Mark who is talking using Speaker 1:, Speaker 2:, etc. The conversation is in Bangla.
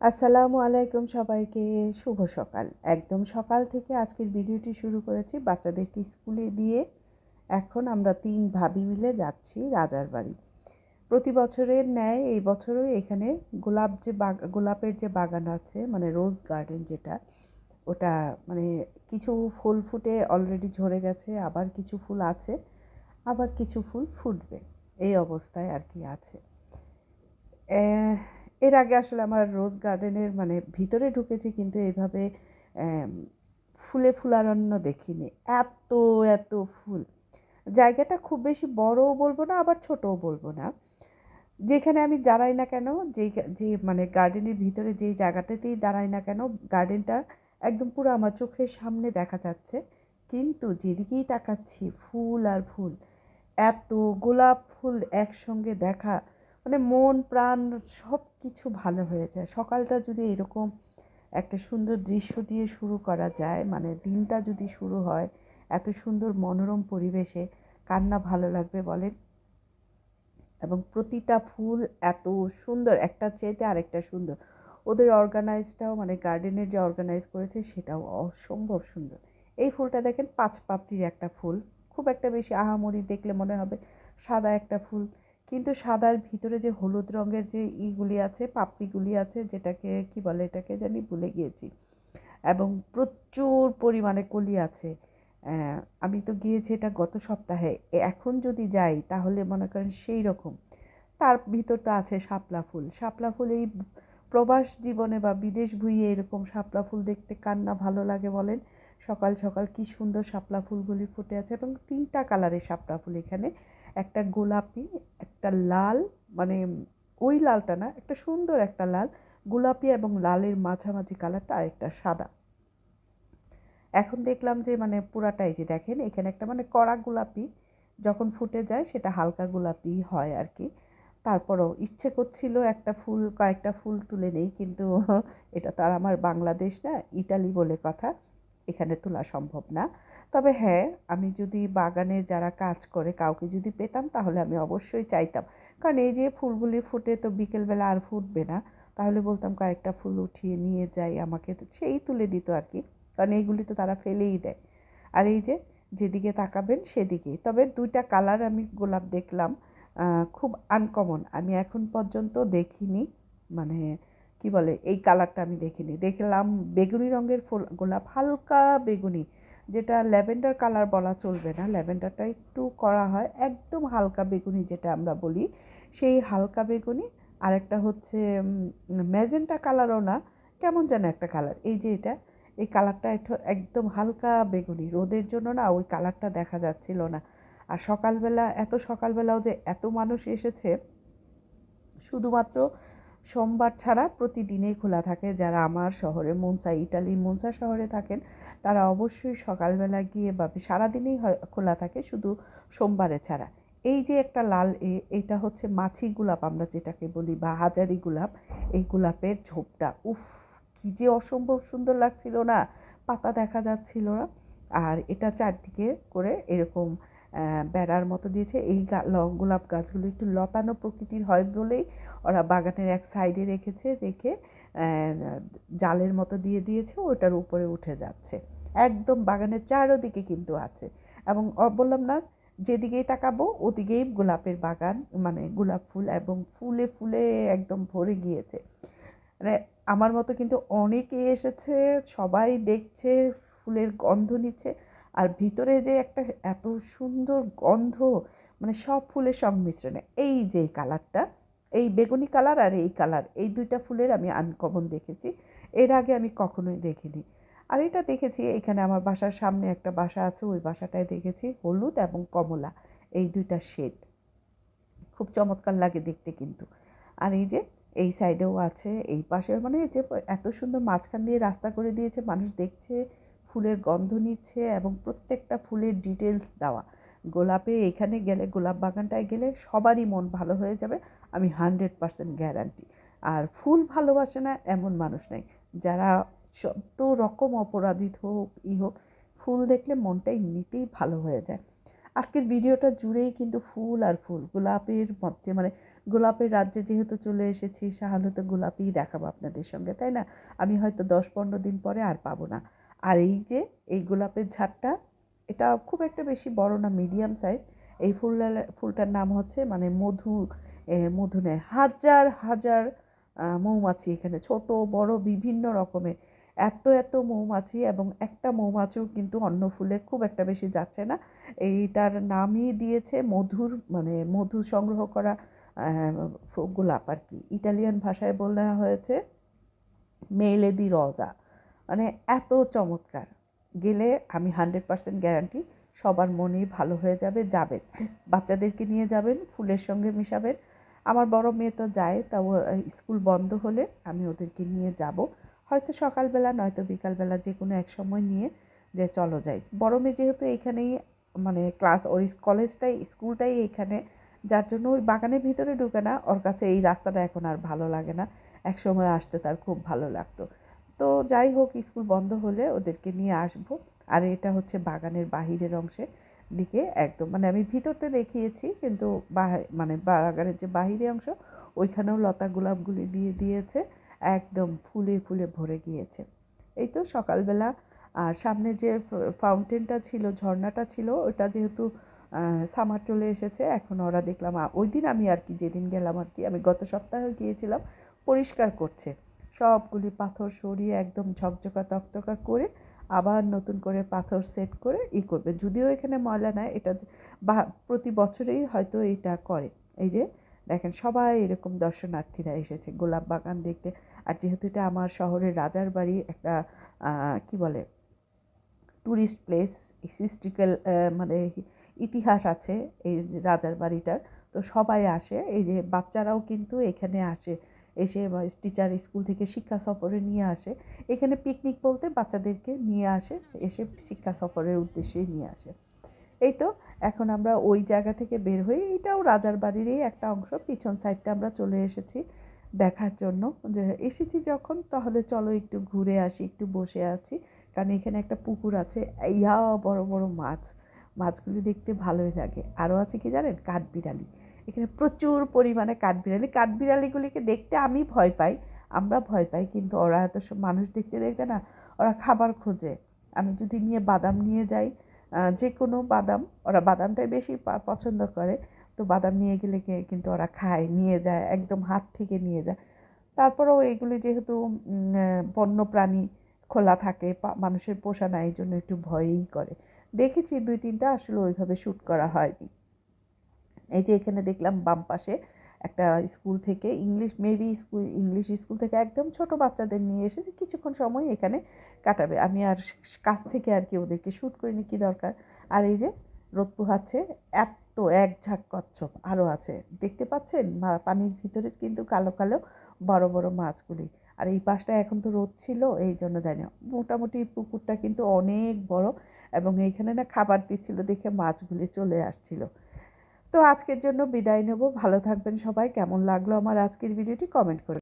Speaker 1: আসসালামু আলাইকুম সবাইকে। শুভ সকাল। একদম সকাল থেকে আজকের ভিডিওটি শুরু করেছি বাচ্চাদেরকে স্কুলে দিয়ে। এখন আমরা তিন ভাবি মিলে যাচ্ছি রাজার বাড়ি। প্রতি বছরের ন্যায় এই বছরও এখানে গোলাপ যে গোলাপের যে বাগান আছে মানে রোজ গার্ডেন যেটা, ওটা মানে কিছু ফুল ফুটে অলরেডি ঝরে গেছে, আবার কিছু ফুল আছে, আবার কিছু ফুল ফুটবে। এই অবস্থায় আর কি আছে। এর আগে আসলে আমার রোজ গার্ডেনের মানে ভিতরে ঢুকেছি কিন্তু এইভাবে ফুলে ফুলারণ্য দেখিনি। এত এত ফুল। জায়গাটা খুব বেশি বড়ও বলব না, আবার ছোটও বলব না। যেখানে আমি দাঁড়াই না কেন যে যে মানে গার্ডেনের ভিতরে যেই জায়গাটাতেই দাঁড়াই না কেন গার্ডেনটা একদম পুরো আমার চোখের সামনে দেখা যাচ্ছে। কিন্তু যেদিকেই তাকাচ্ছি, ফুল আর ফুল, এত গোলাপ ফুল একসঙ্গে দেখা মানে মন, প্রাণ সব কিছু ভালো হয়ে যায়। সকালটা যদি এরকম একটা সুন্দর দৃশ্য দিয়ে শুরু করা যায় মানে দিনটা যদি শুরু হয় এত সুন্দর মনোরম পরিবেশে, কান্না ভালো লাগবে বলেন। এবং প্রতিটা ফুল এত সুন্দর একটা চেয়েতে আরেকটা সুন্দর। ওদের অর্গানাইজটাও মানে গার্ডেনের যে অর্গানাইজ করেছে, সেটাও অসম্ভব সুন্দর। এই ফুলটা দেখেন, পাঁচ পাপড়ির একটা ফুল। খুব একটা বেশি আহামরি দেখলে মনে হবে সাদা একটা ফুল। কিন্তু সাদার ভিতরে যে হলুদ রঙের যে ইগুলি আছে, পাপড়িগুলি আছে, যেটাকে কি বলে এটাকে জানি ভুলে গিয়েছি। এবং প্রচুর পরিমাণে কলি আছে। আমি তো গিয়েছি এটা গত সপ্তাহে। এখন যদি যাই, তাহলে মনে করেন সেই রকম। তার ভিতরটা আছে শাপলা ফুল। শাপলা ফুল এই প্রবাস জীবনে বা বিদেশ ভুইয়ে এরকম শাপলা ফুল দেখতে কান্না ভালো লাগে বলেন? সকাল সকাল কি সুন্দর শাপলা ফুলগুলি ফুটে আছে এবং তিনটা কালারের শাপলা ফুল এখানে একটা গোলাপি, একটা লাল মানে ওই লালটা না, একটা সুন্দর একটা লাল, গোলাপি এবং লালের মাঝামাঝি কালারটা আরেকটা সাদা। এখন দেখলাম যে মানে পুরাটাই যে দেখেন, এখানে একটা মানে কড়া গোলাপি যখন ফুটে যায় সেটা হালকা গোলাপি হয় আর কি তারপরও ইচ্ছে করছিল একটা ফুল, কয়েকটা ফুল তুলে নেই, কিন্তু এটা তো আর আমার বাংলাদেশ না, ইটালি বলে কথা, এখানে তোলা সম্ভব না। তবে হ্যাঁ আমি যদি বাগানে যারা কাজ করে কাউকে যদি পেতাম তাহলে আমি অবশ্যই চাইতাম। কারণ এই যে ফুলগুলি ফুটে তো বিকেলবেলা আর ফুটবে না, তাহলে বলতাম কয়েকটা ফুল উঠিয়ে নিয়ে যাই আমাকে সেই তুলে দিত আর কি। কারণ এইগুলি তো তারা ফেলেই দেয়। আর এই যে যেদিকে তাকাবেন সেদিকেই। তবে দুইটা কালার আমি গোলাপ দেখলাম খুব আনকমন আমি এখন পর্যন্ত দেখিনি মানে কি বলে, এই কালারটা আমি দেখিনি। দেখলাম বেগুনি রঙের ফুল, গোলাপ হালকা বেগুনি। যেটা ল্যাভেন্ডার কালার বলা চলবে না, ল্যাভেন্ডারটা একটু করা হয়, একদম হালকা বেগুনি যেটা আমরা বলি, সেই হালকা বেগুনি। আরেকটা হচ্ছে ম্যাজেন্টা কালারও না, কেমন যেন একটা কালার। এই যে এটা, এই কালারটা একদম হালকা বেগুনি। রোদের জন্য না ওই কালারটা দেখা যাচ্ছিল না। আর সকালবেলা, এত সকালবেলাও যে এত মানুষ এসেছে, শুধুমাত্র সোমবার ছাড়া প্রতিদিনেই খোলা থাকে। যারা আমার শহরে, মনসা, ইটালির মনসা শহরে থাকেন তারা অবশ্যই সকালবেলা গিয়ে বা সারাদিনেই খোলা থাকে শুধু সোমবারে ছাড়া। এই যে একটা লাল এ, এটা হচ্ছে মাছি গোলাপ আমরা যেটাকে বলি বা হাজারি গোলাপ, এই গোলাপের ঝোপটা, উফ, কী যে অসম্ভব সুন্দর লাগছিল না, পাতা দেখা যাচ্ছিল না। আর এটা চারদিকে করে এরকম বেড়ার মতো দিয়েছে। এই গোলাপ গাছগুলো একটু লতানো প্রকৃতির হয় বলেই ওরা বাগানের এক সাইডে রেখেছে, রেখে জালের মতো দিয়ে দিয়েছে, ওটার উপরে উঠে যাচ্ছে। একদম বাগানের চারোদিকে কিন্তু আছে। এবং বললাম না, যেদিকেই তাকাবো ওদিকেই গোলাপের বাগান মানে গোলাপ ফুল এবং ফুলে ফুলে একদম ভরে গিয়েছে। মানে আমার মতো কিন্তু অনেকে এসেছে, সবাই দেখছে, ফুলের গন্ধ নিচ্ছে, আর ভিতরে যে একটা এত সুন্দর গন্ধ মানে সব ফুলের সংমিশ্রণে, এই যে কালারটা, এই বেগুনি কালার আর এই কালার, এই দুইটা ফুলের আমি আনকমন দেখেছি। এর আগে আমি কখনোই দেখিনি। আর এটা দেখেছি, এখানে আমার বাসার সামনে একটা বাসা আছে, ওই বাসাটায় দেখেছি হলুদ এবং কমলা, এই দুইটা শেড। খুব চমৎকার লাগে দেখতে কিন্তু। আর এই যে, এই সাইডেও আছে, এই পাশে মানে যে এত সুন্দর মাঝখান দিয়ে রাস্তা করে দিয়েছে, মানুষ দেখছে, ফুলের গন্ধ নিচ্ছে এবং প্রত্যেকটা ফুলের ডিটেলস দেওয়া। গোলাপে এখানে গেলে, গোলাপ বাগানটায় গেলে সবারই মন ভালো হয়ে যাবে, আমি হান্ড্রেড পারসেন্ট গ্যারান্টি আর ফুল ভালোবাসে না এমন মানুষ নেই, যারা যত রকম অপরাধী হোক, ই হোক, ফুল দেখলে মনটা এমনিতেই ভালো হয়ে যায়। আজকের ভিডিওটা জুড়েই কিন্তু ফুল আর ফুল। গোলাপের মধ্যে মানে গোলাপের রাজ্যে যেহেতু চলে এসেছি তাহলে তো গোলাপই দেখাবো আপনাদের সঙ্গে, তাই না? আমি হয়তো দশ পনেরো দিন পরে আর পাবো না। আর এই যে, এই গোলাপের ঝাড়টা, এটা খুব একটা বেশি বড় না, মিডিয়াম সাইজ। এই ফুল ফুলটার নাম হচ্ছে মানে মধু মধু নেয়, হাজার হাজার মৌমাছি এখানে, ছোট, বড়, বিভিন্ন রকমের। এত এত মৌমাছি এবং একটা মৌমাছিও কিন্তু অন্য ফুলে খুব একটা বেশি যাচ্ছে না। এইটার নামই দিয়েছে মধুর মানে মধু সংগ্রহ করা গোলাপ আর কি। ইটালিয়ান ভাষায় বলা হয়েছে মেলে দি রজা। মানে এত চমৎকার। গেলে আমি হান্ড্রেড পার্সেন্ট গ্যারান্টি, সবার মনেই ভালো হয়ে যাবে, যাবেন। বাচ্চাদেরকে নিয়ে যাবেন, ফুলের সঙ্গে মিশাবেন। আমার বড় মেয়ে তো যায়, তাও স্কুল বন্ধ হলে আমি ওদেরকে নিয়ে যাব। হয়তো সকালবেলা, নয়তো বিকালবেলা যে কোনো এক সময় নিয়ে যে চলো যাই। বড় মেয়ে যেহেতু এইখানেই মানে ক্লাস ওর কলেজটাই, স্কুলটাই এইখানে, যার জন্য ওই বাগানের ভিতরে ঢুকে না, ওর কাছে এই রাস্তাটা এখন আর ভালো লাগে না। এক সময় আসতে তার খুব ভালো লাগতো। তো যাই হোক, স্কুল বন্ধ হলে ওদেরকে নিয়ে আসব। আর এটা হচ্ছে বাগানের বাহিরের অংশে দিকে একদম। মানে আমি ভিতরতে দেখিয়েছি, কিন্তু মানে বাগানের যে বাহিরে অংশ, ওইখানেও লতা গোলাপগুলি দিয়ে দিয়েছে। একদম ফুলে ফুলে ভরে গিয়েছে। এই তো সকালবেলা, আর সামনে যে ফাউন্টেনটা ছিল, ঝর্ণাটা ছিল, ওটা যেহেতু সামার চলে এসেছে, এখন ওরা দেখলাম ওই দিন আমি আর কি, যেদিন গেলাম আর কি, আমি গত সপ্তাহে গিয়েছিলাম, পরিষ্কার করছে। সবগুলি পাথর সরিয়ে একদম ঝকঝকা তকতকা করে, আবার নতুন করে পাথর সেট করে ই করবে। যদিও এখানে ময়লা নেয় এটা প্রতি বছরেই হয়তো এটা করে। এই যে দেখেন সবাই এরকম দর্শনার্থীরা এসেছে গোলাপ বাগান দেখতে। আর যেহেতু এটা আমার শহরের রাজার বাড়ি, একটা কি বলে ট্যুরিস্ট প্লেস হিস্ট্রিক্যাল মানে ইতিহাস আছে এই রাজার বাড়িটার তো সবাই আসে, এই যে বাচ্চারাও কিন্তু এখানে আসে, এসে টিচার স্কুল থেকে শিক্ষা সফরে নিয়ে আসে। এখানে পিকনিক বলতে বাচ্চাদেরকে নিয়ে আসে, এসে শিক্ষা সফরের উদ্দেশ্যেই নিয়ে আসে। এই তো এখন আমরা ওই জায়গা থেকে বের হই। এটাও রাজার বাড়িরই একটা অংশ, পিছন সাইডটা আমরা চলে এসেছি দেখার জন্য যে এসেছি যখন, তাহলে চলো একটু ঘুরে আসি, একটু বসে আছি। কারণ এখানে একটা পুকুর আছে, ইয়া বড় বড় মাছ, মাছগুলি দেখতে ভালোই লাগে। আরও আছে কি জানেন? কাঠবিড়ালি। এখানে প্রচুর পরিমাণে কাঠবিড়ালি। কাঠবিড়ালিগুলিকে দেখতে আমি ভয় পাই, আমরা ভয় পাই, কিন্তু ওরা এত সব মানুষ দেখতে দেখতে না, ওরা খাবার খোঁজে। আমি যদি নিয়ে বাদাম নিয়ে যাই যে কোনো বাদাম, ওরা বাদামটাই বেশি পছন্দ করে। তো বাদাম নিয়ে গেলে কিন্তু ওরা খায়, নিয়ে যায়, একদম হাত থেকে নিয়ে যায়। তারপরেও এগুলি যেহেতু বন্য প্রাণী খোলা থাকে মানুষের পোষা না, এই জন্য একটু ভয়ই করে। দেখেছি দুই তিনটা, আসলে ওইভাবে শ্যুট করা হয়নি। এই যে এখানে দেখলাম বাম পাশে একটা স্কুল থেকে English maybe school, English school থেকে একদম ছোট বাচ্চাদের নিয়ে এসেছে কিছুক্ষণ সময় এখানে কাটাবে। আমি আর কাছ থেকে আর কি ওদেরকে শ্যুট করিনি, কি দরকার? আর এই যে রোদ পোহাচ্ছে এত এক ঝাঁক কচ্ছপ আরও আছে। দেখতে পাচ্ছেন? পানির ভিতরে কিন্তু কালো কালো বড় বড় মাছগুলি। আর এই পাশটা এখন তো রোদ ছিল, এই জন্য জানি মোটামুটি পুকুরটা কিন্তু অনেক বড় এবং এইখানে না খাবার দিচ্ছিল দেখে মাছগুলি চলে আসছিল। তো আজকের জন্য বিদায় নেব। ভালো থাকবেন সবাই। কেমন লাগল আমার আজকের ভিডিওটি কমেন্ট করে